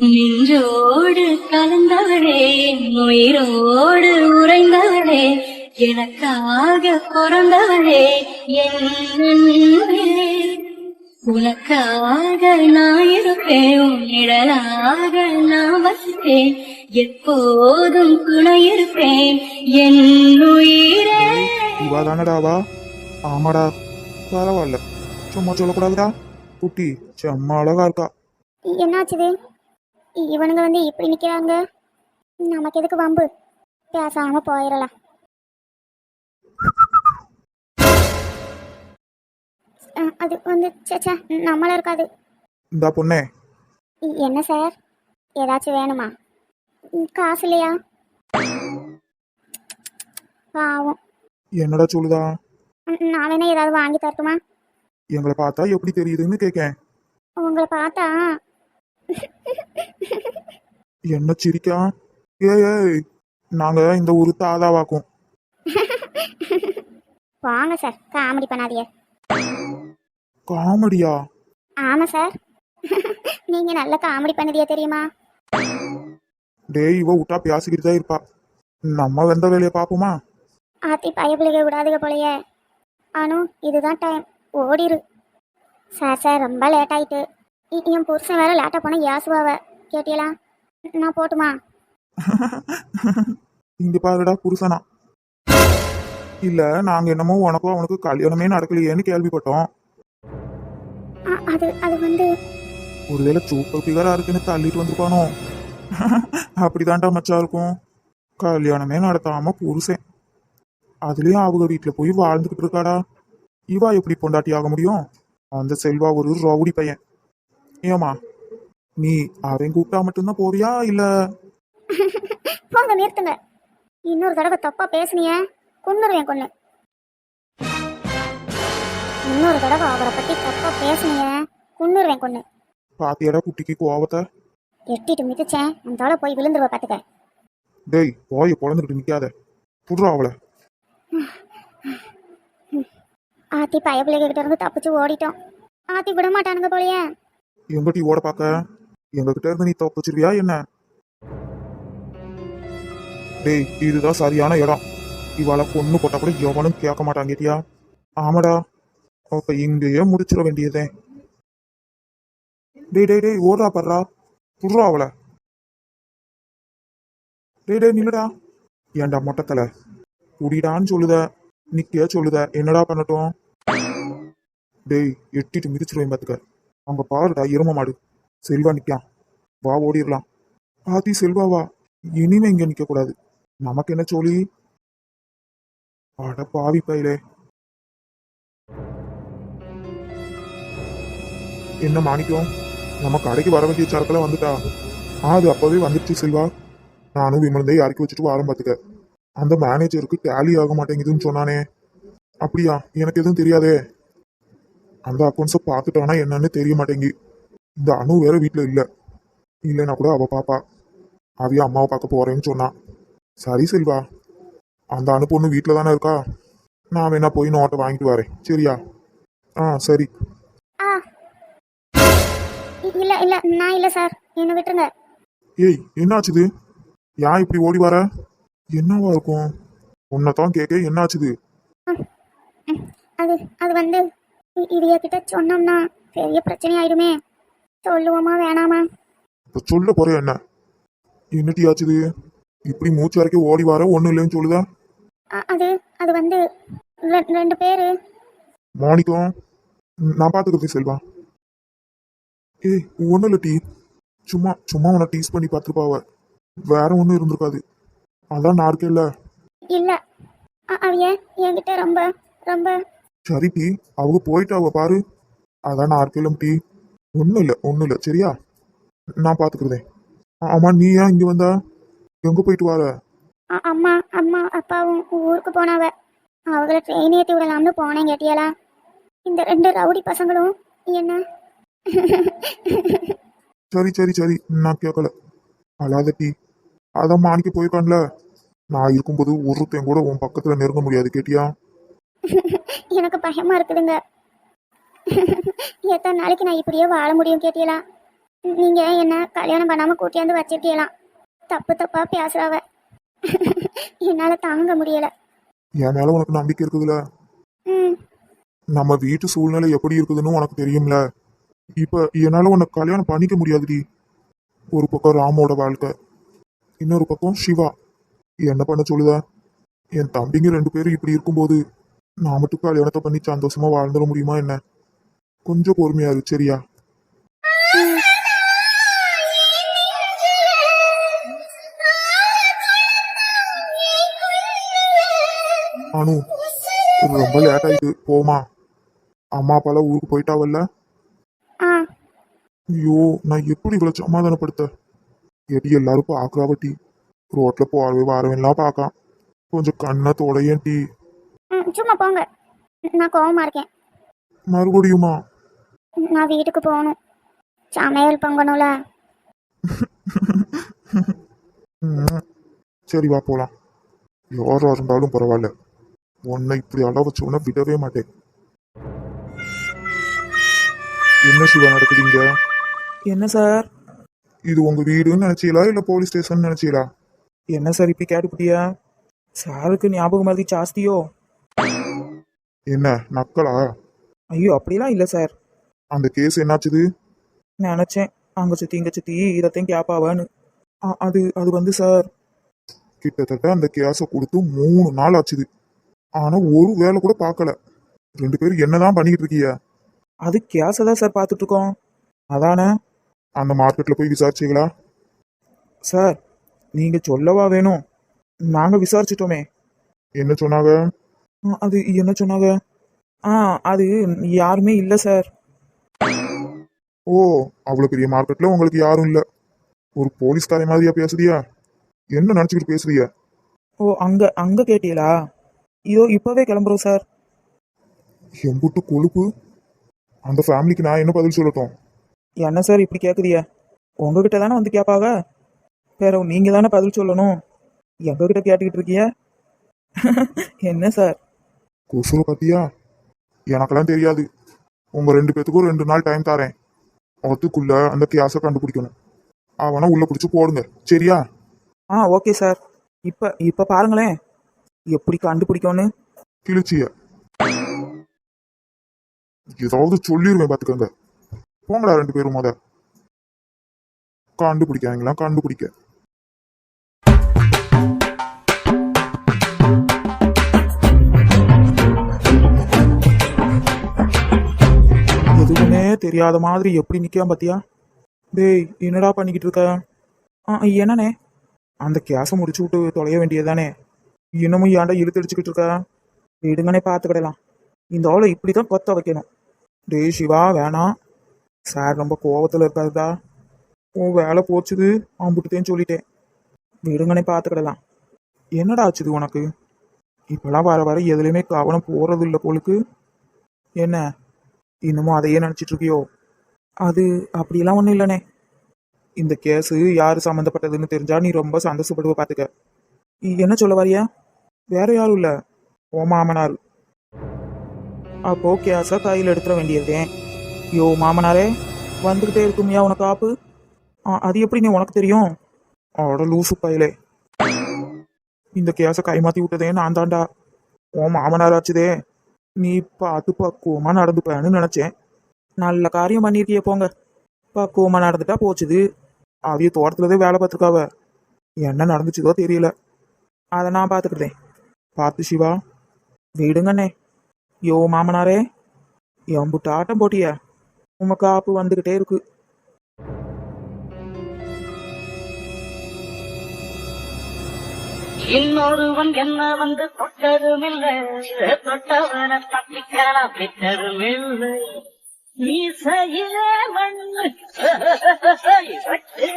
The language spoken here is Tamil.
நின்றோடு கலந்தவளே உயிரோடு உறைந்தவளே எனக்காக பிறந்தவளே என் அன்பே. உனக்காக நான் இருப்பேன் உன் நிழலாக நான் வசிப்பேன் எப்போதும் துணை இருப்பேன் என் உயிரே. இவா தானடாவா ஆமாடா பரவாயில்ல. சும்மா சொல்லக்கூடாதுடா. குட்டி செம்ம அழகா இருக்கா. என்னாச்சுது இவனுங்க வந்து இப்படி நிக்கிறாங்க? நமக்கு எதுக்கு வம்பு? பேசாம போயிடலாம் அது வந்து சேச்சா நம்மள இருக்காது. இந்த பொண்ணே. என்ன சார்? ஏதாச்சும் வேணுமா? காசு இல்லையா? பாவம். என்னடா சொல்லுதா? நான் வேணா ஏதாவது வாங்கி தரட்டுமா? எங்களை பார்த்தா எப்படி தெரியுதுன்னு கேட்கேன் உங்களை பார்த்தா என்ன சிரிக்கா? ஏய் ஏய் நாங்க இந்த ஊரு தாதாவாக்கும். வாங்க சார் காமெடி பண்ணாதீங்க. காமெடியா? ஆமாம் சார். நீங்க நல்ல காமெடி பண்ணதியா தெரியுமா? டேய் இவ விட்டா பேசிக்கிட்டு தான் இருப்பா. நம்ம வெந்த வேலையை பார்ப்போமா? ஆத்தி பயப்பிள்ளைக விடாதுக போலயே. அனு இதுதான் டைம் ஓடிரு. சார் சார் ரொம்ப லேட் ஆயிட்டு. என் புருஷன் வேற லேட்டாக போனால் ஏசுவாவ. கேட்டியலா? நான் போட்டுமா? இங்க பாருடா புருஷனா. இல்ல நாங்க என்னமோ உனக்கும் அவனுக்கு கல்யாணமே நடக்கலையேன்னு கேள்விப்பட்டோம். அது அது வந்து ஒருவேளை சூப்பர் பிகரா இருக்குன்னு தள்ளிட்டு வந்திருப்பானோ? அப்படிதான்டா மச்சா இருக்கும். கல்யாணமே நடத்தாம புருஷன். அதுலயும் அவங்க வீட்டுல போய் வாழ்ந்துகிட்டு இருக்காடா. இவா எப்படி பொண்டாட்டி ஆக முடியும்? அந்த செல்வா ஒரு ரவுடி பையன். ஏமா நீ அவன் கூப்பிட்டா மட்டும்தான் போவியா இல்ல? போங்க நிறுத்துங்க. இன்னொரு தடவை தப்பா பேசுனிய கொன்னுருவேன் கொன்னு. இன்னொரு தடவை அவரை பத்தி தப்பா பேசுனிய கொன்னுருவேன் கொன்னு. பாத்தியாடா குட்டிக்கு கோவத்தை? எட்டிட்டு மிதிச்சேன் அந்த போய் விழுந்துருவ பாத்துக்க. டேய் போய பொழந்துக்கிட்டு நிக்காத. புடுறா அவளை. ஆத்தி பயப்பிள்ளைக கிட்ட இருந்து தப்பிச்சு ஓடிட்டோம். ஆத்தி விட மாட்டானுங்க போலயே. எங்கிட்டி ஓட பார்க்க? எங்ககிட்ட இருந்து நீ தப்பிச்சிருவியா என்ன? டேய் இதுதான் சரியான இடம். இவாள பொண்ணு போட்டா கூட எவனும் கேட்க மாட்டாங்க கேட்டியா? ஆமாடா. அப்ப இங்கேயே முடிச்சிட வேண்டியதே. டேய் டேய் டேய் ஓடுறா படுறா புடுறா அவளை. டேய் டேய் நில்லுடா. ஏன்டா மொட்டத்தல? குடிடான்னு சொல்லுத. நிக்க சொல்லுத. என்னடா பண்ணட்டும்? டேய் எட்டிட்டு மிதிச்சிருவேன் பாத்துக்க. அங்க பாருடா எரும மாடு. செல்வா நிக்கான் வா ஓடிடலாம். ஆதி செல்வா வா. இனிமே இங்க நிக்க கூடாது நமக்கு என்ன சொல்லி அட பாவி பயிலே. என்ன மாணிக்கம்? நம்ம கடைக்கு வர வேண்டிய சரக்கெல்லாம் வந்துட்டா. ஆ, அது அப்பவே வந்துடுச்சு செல்வா. நானும் விமலந்தை இறக்கி வச்சுட்டு வாரம் பார்த்துக்க. அந்த மேனேஜருக்கு டேலி ஆக மாட்டேங்குதுன்னு சொன்னானே. அப்படியா? எனக்கு எதுவும் தெரியாதே. அந்த அக்கௌண்ட்ஸை பார்த்துட்டானா என்னன்னு தெரிய மாட்டேங்கி. இந்த அணு வேற வீட்டில் இல்லை. இல்லைன்னா கூட அவ பாப்பா. அவைய அம்மாவை பார்க்க போறேன்னு சொன்னான் சரி செல்வா அந்த அணு பொண்ணு வீட்டில் தானே இருக்கா? நான் வேணா போய் நோட்டை வாங்கிட்டு வரேன். சரியா? ஆ சரி. இல்ல இல்ல நான் இல்ல சார். என்ன விட்டுருங்க. ஏய் என்னாச்சுது ஏன் இப்படி ஓடி வர? என்னவா இருக்கும்? உன்னைத்தான் கேட்க என்னாச்சுது அது அது வந்து இது கிட்ட சொன்னோம்னா பெரிய பிரச்சனை ஆயிடுமே சொல்லுவோமா வேணாமா? இப்போ சொல்ல போற என்ன? என்னட்டி ஆச்சுது இப்படி மூச்சு வரைக்கும் ஓடி வர ஒன்றும் இல்லைன்னு சொல்லுதா? அ- அது அது வந்து ரெ- ரெண்டு பேரு. மாணிக்கம் ம், நான் பார்த்துக்கிறேன் செல்வா. ஏய் ஒன்றும் இல்லை டீ. சும்மா சும்மா உன்னை டீஸ் பண்ணி பார்த்துருப்பாவ வேற ஒன்றும் இருந்திருக்காது. அதான் நான் இருக்கேன்ல. இல்ல. அ- அவிய என்கிட்ட ரொம்ப ரொம்ப சரி டீ அவங்க போயிட்டாவ பாரு. அதான் நான் இருக்கேன் டீ. ஒன்றும் இல்லை ஒன்றும் இல்லை சரியா? நான் பார்த்துக்கிறதேன் ஆமா நீ ஏன் இங்கே வந்தா? எங்கே போயிட்டு வர அம்மா அம்மா அப்பாவும் ஊருக்கு போனாவ. அவங்கள ட்ரெயின் ஏற்றி விடலாம்னு போனேன் கேட்டியாளா? இந்த ரெண்டு ரவுடி பசங்களும் என்ன? சரி சரி சரி நான் கேட்கல அழாத டீ. அதான் மாணிக்க போயிருக்கான்ல. நான் இருக்கும்போது ஒருத்தன் கூட உன் பக்கத்துல நெருங்க முடியாது கேட்டியா? எனக்கு பயமா இருக்குதுங்க. எத்தனை நாளைக்கு நான் இப்படியே வாழ முடியும் கேட்டியலா? நீங்க என்ன கல்யாணம் பண்ணாம கூட்டியாந்து வச்சிருக்கலாம் தப்பு தப்பா பேசுறாவ. என்னால தாங்க முடியல. என் மேல உனக்கு நம்பிக்கை இருக்குதுல? நம்ம வீட்டு சூழ்நிலை எப்படி இருக்குதுன்னு உனக்கு தெரியும்ல? இப்ப என்னால உன்னை கல்யாணம் பண்ணிக்க முடியாதுடி. ஒரு பக்கம் ராமோட வாழ்க்கை இன்னொரு பக்கம் சிவா. என்ன பண்ண சொல்லுத என் தம்பிங்க ரெண்டு பேரும் இப்படி இருக்கும்போது நான் மட்டும் கல்யாணத்தை பண்ணி சந்தோஷமா வாழ்ந்துட முடியுமா என்ன? கொஞ்சம் பொறுமையா இரு சரியா? அனு ரொம்ப லேட் ஆயிட்டு போமா அம்மா அப்பாலாம் ஊருக்கு போயிட்டாவல்ல? ஐயோ நான் எப்படி இவ்வளவு சமாதானப்படுத்த? எடி எல்லாரும் பாக்குறாவட்டி ரோட்ல போறவே வரவெல்லாம் பார்க்கான் கொஞ்சம் கண்ணை தொடையன் டீ சும்மா போங்க. நான் கோவமா இருக்கேன். மறுபடியுமா? நான் வீட்டுக்கு போகணும். சமையல் பொங்கணும்ல. சரி வா போலாம். யாரா இருந்தாலும் பரவாயில்ல. உன்னை இப்படி அள வச்சவன விடவே மாட்டேன். என்ன சிவா நடக்குதுங்க? என்ன சார்? இது உங்க வீடுன்னு நினைச்சீங்களா? இல்ல போலீஸ் ஸ்டேஷன் நினைச்சீங்களா? என்ன சார் இப்படி கேட்டுப்பிட்டியா சாருக்கு ஞாபகம் மருதி ஜாஸ்தியோ? என்ன நக்கலா? ஐயோ அப்படிலாம் இல்லை சார். அந்த கேஸ் என்னாச்சுது? நினச்சேன். அங்கே சுற்றி இங்கே சுற்றி இதத்தையும் கேப்பாவான்னு. அது அது வந்து சார். கிட்டத்தட்ட அந்த கேஸை கொடுத்து மூணு நாள் ஆச்சுது. ஆனா ஒரு வேலை கூட பார்க்கல. ரெண்டு பேரும் என்னதான் பண்ணிக்கிட்டு இருக்கீங்க? அது கேஸை தான் சார் பார்த்துட்டு இருக்கோம் அதானே? அந்த மார்க்கெட்ல போய் விசாரிச்சீங்களா? சார் நீங்கள் சொல்லவா வேணும். நாங்கள் விசாரிச்சிட்டோமே. என்ன சொன்னாங்க? அது என்ன சொன்னாங்க? ஆ அது யாருமே இல்லை சார். ஓ அவ்வளவு பெரிய மார்க்கெட்ல உங்களுக்கு யாரும் இல்ல. ஒரு போலீஸ்காரை மாதிரியா பேசுறியா? என்ன நினைச்சுக்கிட்டு பேசுறிய? ஓ அங்கே அங்கே கேட்டீங்களா? இதோ இப்போவே கிளம்புறோம் சார். எம்புட்டு கொழுப்பு. அந்த ஃபேமிலிக்கு நான் என்ன பதில் சொல்லட்டும்? என்ன சார் இப்படி கேட்குறிய உங்ககிட்ட தானே வந்து கேட்பாங்க வேற நீங்கள் தானே பதில் சொல்லணும். எங்ககிட்ட கேட்டுக்கிட்டு இருக்கிய என்ன சார்? கொசுர பத்தியா? எனக்கெல்லாம் தெரியாது. உங்க ரெண்டு பேத்துக்கும் ரெண்டு நாள் டைம் தரேன். அதுக்குள்ள அந்த கேஸை கண்டுபிடிக்கணும். அவனை உள்ள பிடிச்சு போடுங்க. சரியா? ஆ ஓகே சார் இப்போ இப்போ பாருங்களேன். எப்படி கண்டுபிடிக்கும்னு? கிழிச்சிய. ஏதாவது சொல்லிருவேன் பாத்துக்கோங்க. போங்கடா ரெண்டு பேரும் முத. கண்டுபிடிக்காங்களா கண்டுபிடிக்க. தெரியாத மாதிரி எப்படி நிற்காம பார்த்தியா டேய் என்னடா பண்ணிக்கிட்டு இருக்க? ஆ என்னண்ணே? அந்த கேஸை முடிச்சு விட்டு தொலைய வேண்டியதுதானே? இன்னமும் ஏன்டா இழுத்தடிச்சுக்கிட்டு இருக்க? விடுங்கண்ணே பார்த்துக்கிடலாம் இந்த ஆளை இப்படி தான் கொத்த வைக்கணும். டேய் சிவா வேணாம் சார் ரொம்ப கோவத்தில் இருக்காதுடா உன் வேலை போச்சுது அம்புட்டுதேன்னு சொல்லிட்டேன். விடுங்கனே பார்த்துக்கிடலாம் என்னடா ஆச்சுது உனக்கு? இப்பெல்லாம் வர வர எதுலையுமே கவனம் போறது இல்லை போலுக்கு. என்ன? இன்னமும் அதையே நினச்சிட்டு இருக்கியோ? அது அப்படிலாம் ஒன்றும் இல்லைண்ணே இந்த கேஸு யார் சம்மந்தப்பட்டதுன்னு தெரிஞ்சா நீ ரொம்ப சந்தோஷப்படுவ பார்த்துக்க நீ என்ன சொல்ல வரியா? வேற யாரும் இல்லை. ஓ மாமனார். அப்போ கேஸை கையில் எடுத்துட வேண்டியதே யோ மாமனாரே வந்துக்கிட்டே இருக்குமியா உனக்கு ஆப்பு? அது எப்படி நீ உனக்கு தெரியும்? அட லூசு பயிலே. இந்த கேஸை கைமாத்தி விட்டதே நான் தான்டா. ஓ மாமனார் ஆச்சுதே. நீ பார்த்து பக்குவமாக நடந்துப்பேன்னு நினச்சேன். நல்ல காரியம் பண்ணியிருக்கிய போங்க. பக்குவமாக நடந்துட்டா போச்சுது. அவைய தோட்டத்துலதே வேலை பார்த்துருக்காவ. என்ன நடந்துச்சுதோ தெரியல. அதை நான் பார்த்துக்கிட்டேன். பார்த்து சிவா வீடுங்கண்ணே. யோ மாமனாரே. எம்புட்டு ஆட்டம் போட்டிய. உங்க காப்பு வந்துக்கிட்டே இருக்கு. இன்னொருவன் என்ன வந்து தொட்டதுமில்லை. தொட்டவன தப்பிக்கலாம் விட்டதுமில்லை. நீ செய்ய மண்ணு.